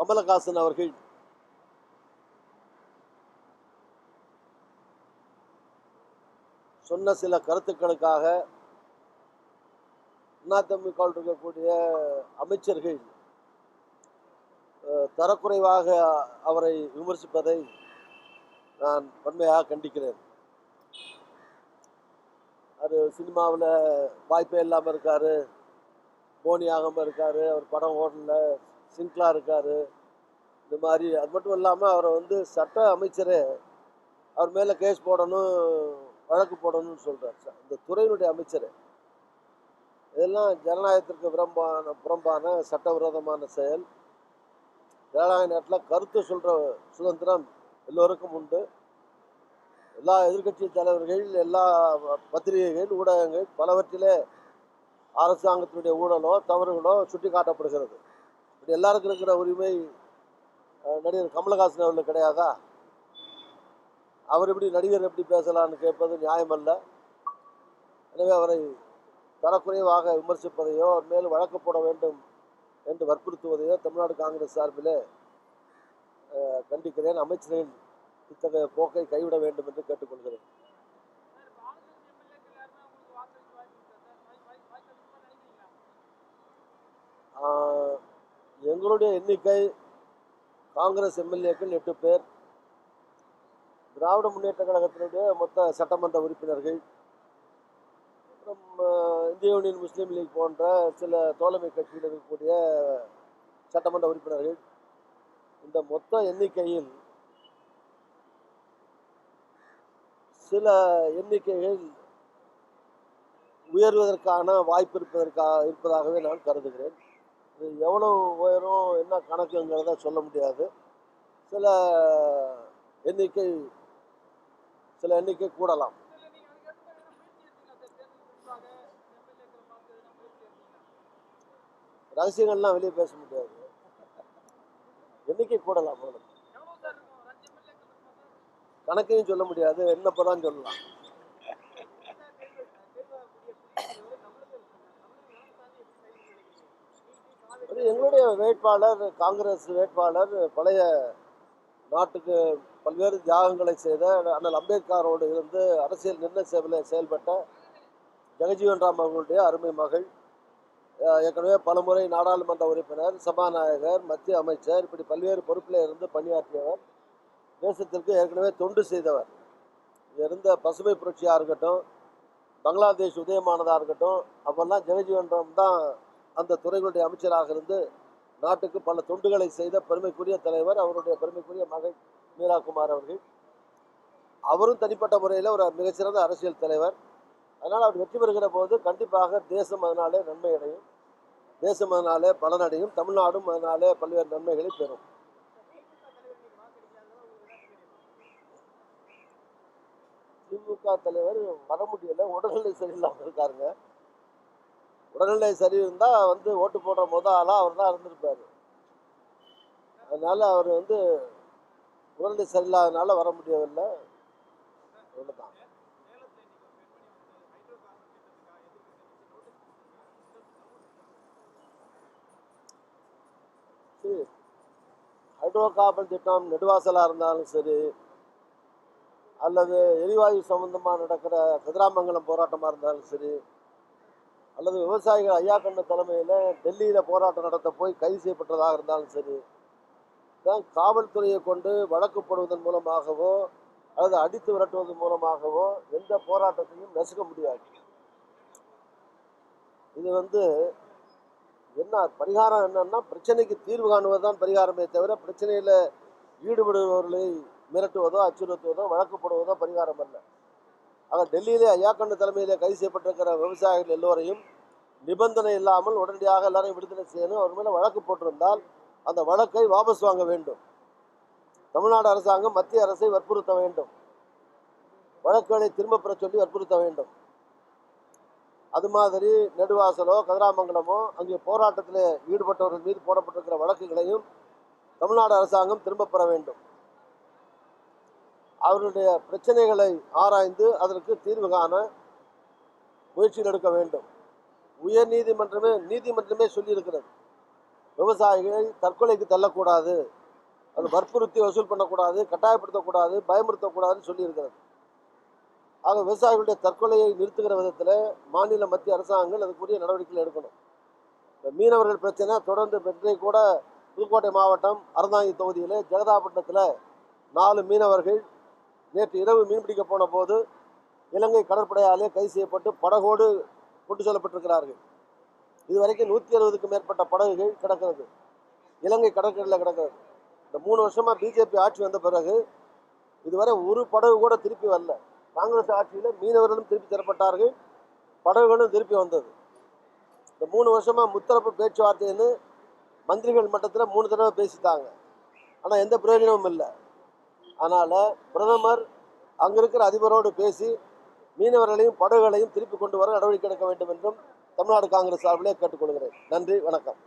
கமலஹாசன் அவர்கள் சொன்ன சில கருத்துக்களுக்காக அதிமுகவில் இருக்கக்கூடிய அமைச்சர்கள் தரக்குறைவாக அவரை விமர்சிப்பதை நான் வன்மையாக கண்டிக்கிறேன். அது சினிமாவில் வாய்ப்பே இல்லாமல் இருக்காரு போனி ஆகாமல் இருக்காரு அவர் படம் ஓடல சிங்க்லாக இருக்கார். இந்த மாதிரி அது மட்டும் இல்லாமல் அவரை வந்து சட்ட அமைச்சரே அவர் மேலே கேஸ் போடணும் வழக்கு போடணும்னு சொல்கிறார் இந்த துறையினுடைய அமைச்சர். இதெல்லாம் ஜனநாயகத்திற்கு புறம்பான புறம்பான சட்டவிரோதமான செயல். ஜனநாயக நாட்டில் கருத்து சொல்கிற சுதந்திரம் எல்லோருக்கும் உண்டு. எல்லா எதிர்க்கட்சி தலைவர்கள் எல்லா பத்திரிகைகள் ஊடகங்கள் பலவற்றிலே அரசாங்கத்தினுடைய ஊழலோ தவறுகளோ சுட்டி காட்டப்படுகிறது எல்லாருக்கும் இருக்கிற உரிமை நடிகர் கமலஹாசன் அவர்களுக்கு கிடையாதா? அவர் எப்படி நடிகர் எப்படி பேசலாம்னு கேட்பது நியாயமல்ல எனவே அவரை தரக்குறைவாக விமர்சிப்பதையோ அவர் வழக்கு போட வேண்டும் என்று வற்புறுத்துவதையோ தமிழ்நாடு காங்கிரஸ் சார்பிலே கண்டிக்கிறேன். அமைச்சர்கள் இத்தகைய போக்கை கைவிட வேண்டும் என்று கேட்டுக்கொள்கிறேன். எங்களுடைய எண்ணிக்கை காங்கிரஸ் எம்எல்ஏக்கள் எட்டு பேர். திராவிட முன்னேற்ற கழகத்தினுடைய மொத்த சட்டமன்ற உறுப்பினர்கள். அப்புறம் இந்திய யூனியன் முஸ்லீம் லீக் போன்ற சில தோழமை கட்சியில் இருக்கக்கூடிய சட்டமன்ற உறுப்பினர்கள். இந்த மொத்த எண்ணிக்கையில் சில எண்ணிக்கைகள் உயர்வதற்கான வாய்ப்பு இருப்பதற்காக இருப்பதாகவே நான் கருதுகிறேன். இது எவ்வளவு உயரும் என்ன கணக்குங்கிறத சொல்ல முடியாது. சில எண்ணிக்கை சில எண்ணிக்கை கூடலாம். ரகசியங்கள்லாம் வெளியே பேச முடியாது. எண்ணிக்கை கூடலாம் அவ்வளவு. கணக்கையும் சொல்ல முடியாது என்னப்போ தான் சொல்லலாம் அது எங்களுடைய வேட்பாளர் காங்கிரஸ் வேட்பாளர் பழைய நாட்டுக்கு பல்வேறு தியாகங்களை செய்த அண்ணல் அம்பேத்கரோடு இருந்து அரசியல் நிர்ணய சேவையில் செயல்பட்ட ஜெகஜீவன் ராம் அவர்களுடைய அருமை மகள் ஏற்கனவே பலமுறை நாடாளுமன்ற உறுப்பினர் சபாநாயகர் மத்திய அமைச்சர் இப்படி பல்வேறு பொறுப்பில் இருந்து பணியாற்றியவர். தேசத்திற்கு ஏற்கனவே தொண்டு செய்தவர். இருந்த பசுமை புரட்சியாக இருக்கட்டும் பங்களாதேஷ் உதயமானதாக இருக்கட்டும் அப்போல்லாம் ஜெகஜீவன் ராம் தான் அந்த துறைகளுடைய அமைச்சராக இருந்து நாட்டுக்கு பல தொண்டுகளை செய்த பெருமைக்குரிய தலைவர் அவருடைய பெருமைக்குரிய மகள் மீராகுமார் அவர்கள். அவரும் தனிப்பட்ட முறையில் ஒரு மிகச்சிறந்த அரசியல் தலைவர். அதனால் அவர் வெற்றி பெறுகிற போது கண்டிப்பாக தேசம் அதனாலே நன்மை அடையும். தேசம் அதனாலே பலனடையும் தமிழ்நாடும் அதனாலே பல்வேறு நன்மைகளை பெறும். திமுக தலைவர் வர முடியல உடல்நிலை சரியில்லாமல் இருக்காருங்க. உடல்நிலை சரி இருந்தால் வந்து ஓட்டு போடுற முத ஆளாக அவர் தான் இருந்திருப்பார். அதனால் அவர் வந்து உடல்நிலை சரியில்லாதனால வர முடியவில்லை. ஒன்று சரி. ஹைட்ரோ கார்பன் திட்டம் நெடுவாசலாக இருந்தாலும் சரி அல்லது எரிவாயு சம்பந்தமாக நடக்கிற கதிராமங்கலம் போராட்டமாக இருந்தாலும் சரி அல்லது விவசாயிகள் ஐயா கண்ண தலைமையில் டெல்லியில் போராட்டம் நடத்த போய் கைது செய்யப்பட்டதாக இருந்தாலும் சரி தான் காவல்துறையை கொண்டு வழக்கு போடுவதன் மூலமாகவோ அல்லது அடித்து விரட்டுவதன் மூலமாகவோ எந்த போராட்டத்தையும் நசுக்க முடியாது. இது வந்து என்ன பரிகாரம் என்னன்னா பிரச்சனைக்கு தீர்வு காணுவது தான் பரிகாரமே தவிர பிரச்சனையில் ஈடுபடுபவர்களை மிரட்டுவதோ அச்சுறுத்துவதோ வழக்கு போடுவதோ பரிகாரம் அல்ல. ஆக டெல்லியிலே ஐயாக்கண்ணு தலைமையிலே கைது செய்யப்பட்டிருக்கிற விவசாயிகள் எல்லோரையும் நிபந்தனை இல்லாமல் உடனடியாக எல்லாரையும் விடுதலை செய்யணும். அவர் மேலே வழக்கு போட்டிருந்தால் அந்த வழக்கை வாபஸ் வாங்க வேண்டும். தமிழ்நாடு அரசாங்கம் மத்திய அரசை வற்புறுத்த வேண்டும். வழக்குகளை திரும்ப பெற சொல்லி வற்புறுத்த வேண்டும். அது மாதிரி நெடுவாசலோ கதிராமங்கலமோ அங்கே போராட்டத்தில் ஈடுபட்டவர்கள் மீது போடப்பட்டிருக்கிற வழக்குகளையும் தமிழ்நாடு அரசாங்கம் திரும்ப பெற வேண்டும். அவருடைய பிரச்சனைகளை ஆராய்ந்து அதற்கு தீர்வு காண முயற்சிகள் எடுக்க வேண்டும். உயர் நீதிமன்றமே நீதிமன்றமே சொல்லியிருக்கிறது. விவசாயிகளை தற்கொலைக்கு தள்ளக்கூடாது. அது வற்புறுத்தி வசூல் பண்ணக்கூடாது கட்டாயப்படுத்தக்கூடாது பயமுறுத்தக்கூடாதுன்னு சொல்லியிருக்கிறது. ஆக விவசாயிகளுடைய தற்கொலையை நிறுத்துகிற விதத்தில் மாநில மத்திய அரசாங்கங்கள் அதுக்குரிய நடவடிக்கைகள் எடுக்கணும். இந்த மீனவர்கள் பிரச்சனை தொடர்ந்து பெற்றே கூட புதுக்கோட்டை மாவட்டம் அறந்தாங்கி தொகுதியில் ஜெகதாபட்டினத்தில் நாலு மீனவர்கள் நேற்று இரவு மீன்பிடிக்க போன போது இலங்கை கடற்படையாலே கைது செய்யப்பட்டு படகோடு கொண்டு செல்லப்பட்டிருக்கிறார்கள். இதுவரைக்கும் நூற்றி அறுபதுக்கும் மேற்பட்ட படகுகள் கிடக்கிறது. இலங்கை கடற்கரையில் கிடக்கிறது. இந்த மூணு வருஷமாக பிஜேபி ஆட்சி வந்த பிறகு இதுவரை ஒரு படகு கூட திருப்பி வரல. காங்கிரஸ் ஆட்சியில் மீனவர்களும் திருப்பி தரப்பட்டார்கள். படகுகளும் திருப்பி வந்தது. இந்த மூணு வருஷமாக முத்தரப்பு பேச்சுவார்த்தைன்னு மந்திரிகள் மட்டத்தில் மூணு தடவை பேசிட்டாங்க. ஆனால் எந்த பிரயோஜனமும் இல்லை. அதனால் பிரதமர் அங்கே இருக்கிற அதிபரோடு பேசி மீனவர்களையும் படகுகளையும் திருப்பி கொண்டு வர நடவடிக்கை எடுக்க வேண்டும் என்றும் தமிழ்நாடு காங்கிரஸ் சார்பிலே கேட்டுக்கொள்கிறேன். நன்றி வணக்கம்.